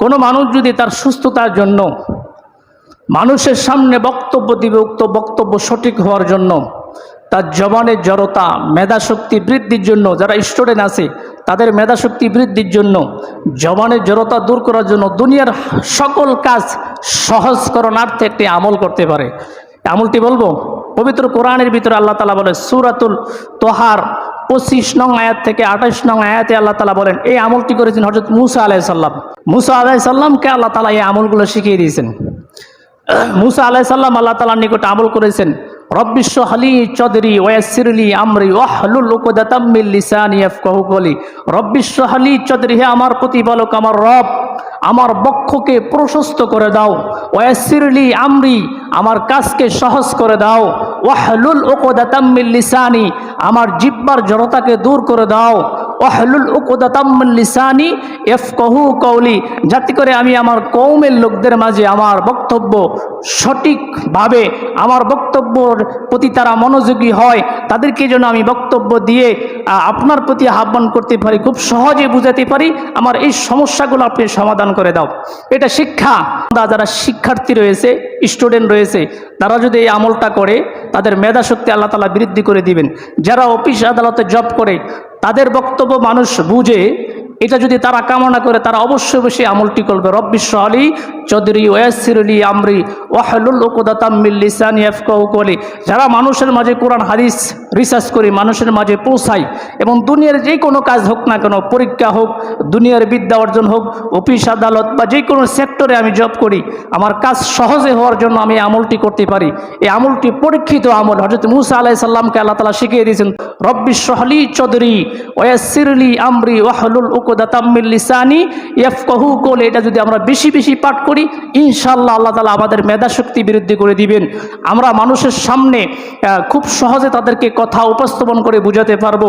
কোনো মানুষ যদি তার সুস্থতার জন্য মানুষের সামনে বক্তব্য দিবে, উক্ত বক্তব্য সঠিক হওয়ার জন্য, তার জবানের জড়তা, মেধাশক্তি বৃদ্ধির জন্য, যারা স্টুডেন্ট আছে, তাদের মেধাশক্তি বৃদ্ধির জন্য, জবানের জড়তা দূর করার জন্য দুনিয়ার সকল কাজ সহজকরণার্থে একটি আমল করতে পারে। আমলটি বলব, পবিত্র কোরআনের ভিতরে আল্লাহ তালা বলে, সুরাতুল তোহার পঁচিশ নং আয়াত থেকে আঠাশ নং আয়াতে আল্লাহ তালা বলেন, এই আমলটি করেছেন হজরত মুসা আলাহি সাল্লাম মুসা আলাহি সাল্লামকে আল্লাহ তালা এই আমলগুলো শিখিয়ে দিয়েছেন। মুসা আলাহ সাল্লাম আল্লাহ তালার নিকট আমল করেছেন রব্বিশ্ব হালি চৌধুরী ওয়াসিরলি আমরি ওয়াহলুল উকদাতাম্মিল লিসানি ইয়াফকাহু কলি রব্বিশ্ব হালি চৌধুরী হে আমার প্রতিপালক, আমার রব, আমার বক্ষকে প্রশস্ত করে দাও। ওয়াসিরলি আমরি, আমার কাজকে সহজ করে দাও। ওয়াহলুল উকদাতাম্মিল লিসানি আমার জিব্বার জড়তাকে দূর করে দাও। ওয়াহলুল উকদাতাম্মিল এফ কহু কৌলি যাতে করে আমি আমার কৌমের লোকদের মাঝে আমার বক্তব্য সঠিকভাবে আমার বক্তব্যর প্রতি তারা মনোযোগী হয়, তাদেরকে যেন আমি বক্তব্য দিয়ে আপনার প্রতি আহ্বান করতে পারি, খুব সহজে বুঝাতে পারি, আমার এই সমস্যাগুলো আপনি সমাধান করে দাও। এটা শিক্ষা। যারা শিক্ষার্থী রয়েছে, স্টুডেন্ট রয়েছে, তারা যদি এই আমলটা করে তাদের মেধা শক্তি আল্লাহ তালা বৃদ্ধি করে দিবেন। যারা অফিস আদালতে জব করে, তাদের বক্তব্য মানুষ বুঝে, এটা যদি তারা কামনা করে, তারা অবশ্যই বেশি আমলটি করবে। রব্বিশ্ব আলী চৌধুরী ওয়াসিরলি আমরি ওয়াহলুল ওকদাতাম্মিল্লিসান কলি যারা মানুষের মাঝে কোরআন, হাদিস রিসার্চ করি, মানুষের মাঝে পৌঁছাই এবং দুনিয়ার যে কোনো কাজ হোক না কেন, পরীক্ষা হোক, দুনিয়ার বিদ্যা অর্জন হোক, অফিস, আদালত বা যে কোনো সেক্টরে আমি জব করি, আমার কাজ সহজে হওয়ার জন্য আমি আমলটি করতে পারি। এই আমলটি পরীক্ষিত আমল। হজরত মুসা আলাহি সাল্লামকে আল্লাহ তালা শিখিয়ে দিয়েছেন, রব্বি শহলি চৌধুরী ওয়াসিরলি আমরি ওয়াহলুল উকদাতাম্মিল্লিসানি ইয়াফকাহু কোল এটা যদি আমরা বেশি বেশি পাঠ করি ইনশাল্লাহ আল্লাহ তালা আমাদের মেধাশক্তি বৃদ্ধি করে দিবেন। আমরা মানুষের সামনে খুব সহজে তাদেরকে কথা উপস্থাপন করে বুঝাতে পারব।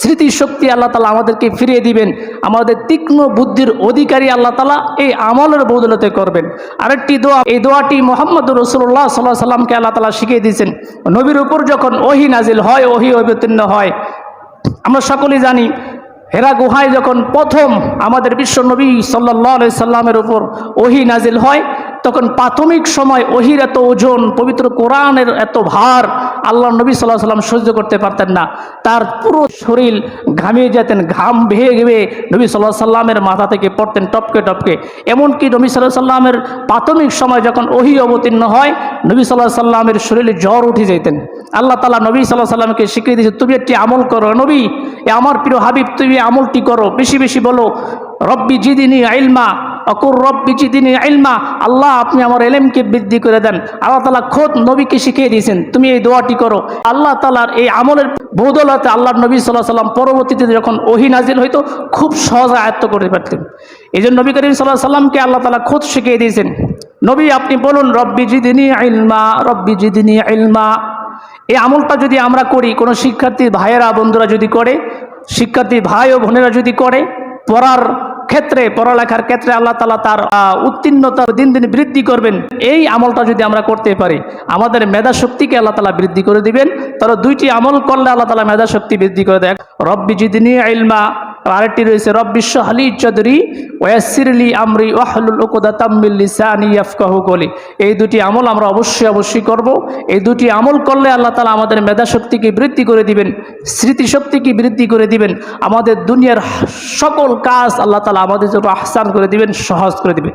স্মৃতিশক্তি আল্লাহ তালা আমাদেরকে ফিরিয়ে দিবেন। আমাদের তীক্ষ্ণ বুদ্ধির অধিকারী আল্লাহ তালা এই আমলের বদলতে করবেন। আরেকটি দোয়া, এই দোয়াটি মোহাম্মদ রসুল্লাহ সাল্লাহ সাল্লামকে আল্লাহ তালা শিখিয়ে দিয়েছেন। নবীর উপর যখন ওহি নাজিল হয়, ওহি অবতীর্ণ হয়। আমরা সকলেই জানি হেরা গুহায় যখন প্রথম আমাদের বিশ্ব নবী সাল্লাহ সাল্লামের উপর ওহি নাজিল হয়, তখন প্রাথমিক সময় ওহির এত ওজন, পবিত্র কোরআনের এত ভার আল্লাহ নবী সাল্লাহ সাল্লাম সহ্য করতে পারতেন না। তার পুরো শরীর ঘামিয়ে যেতেন, ঘাম ভেয়ে গেবে নবী সাল্লাহ সাল্লামের মাথা থেকে পড়তেন টপকে টপকে। এমনকি নবী সাল্লাহ সাল্লামের প্রাথমিক সময় যখন ওহি অবতীর্ণ হয়, নবী সাল্লাহ সাল্লামের শরীরে জ্বর উঠে যেতেন আল্লাহ তালা নবী সাল্লাহ সাল্লামকে শিখিয়ে দিয়েছে তুমি একটি আমল করো নবী এ আমার প্রিয় হাবিব, তুমি আমলটি করো। বেশি বেশি বলো, রব্বি জিদিনী আইলমা অকুর রব্বি জিদিনী আইলমা আল্লাহ, আপনি আমার এলেমকে বৃদ্ধি করে দেন। আল্লাহ তালা খোদ নবীকে শিখিয়ে দিয়েছেন, তুমি এই দোয়াটি করো। আল্লাহ তালার এই আমলের বৌদলাতে আল্লাহ নবী সাল্লাহ সাল্লাম পরবর্তীতে যখন ওহি নাজিল হইতো, খুব সহজে আয়ত্ত করতে পারতেন। এই জন্য নবী করিম সাল্লাহ সাল্লামকে আল্লাহ তালা খোদ শিখিয়ে দিয়েছেন, নবী, আপনি বলুন, রব্বি জিদিনী আইলমা রব্বি জিদিনী আইলমা এই আমলটা যদি আমরা করি, কোনো শিক্ষার্থী ভাইয়েরা, বন্ধুরা যদি করে শিক্ষার্থী ভাই ও বোনেরা যদি করে, পড়ার ক্ষেত্রে, পড়ালেখার ক্ষেত্রে আল্লাহ তালা তার উত্তীর্ণতা দিন দিন বৃদ্ধি করবেন। এই আমলটা যদি আমরা করতে পারি, আমাদের মেধা শক্তিকে আল্লাহ তালা বৃদ্ধি করে দিবেন। তারা দুইটি আমল করলে আল্লাহ তালা মেধা শক্তি বৃদ্ধি করে দেয়। রব্বি জিদিনী আইলমা আরেকটি রয়েছে রব্বিশ্ব হালি চৌধুরী ওয়াসিরলি আমরি ওয়াহলুল ওকুদা তাম্মিল লিসানি ইয়াফকাহু কলি এই দুটি আমল আমরা অবশ্যই অবশ্যই করব। এই দুটি আমল করলে আল্লাহ তালা আমাদের মেধাশক্তিকে বৃদ্ধি করে দিবেন, স্মৃতিশক্তিকে বৃদ্ধি করে দিবেন, আমাদের দুনিয়ার সকল কাজ আল্লাহ তালা আমাদের জন্য আহসান করে দিবেন, সহজ করে দিবেন।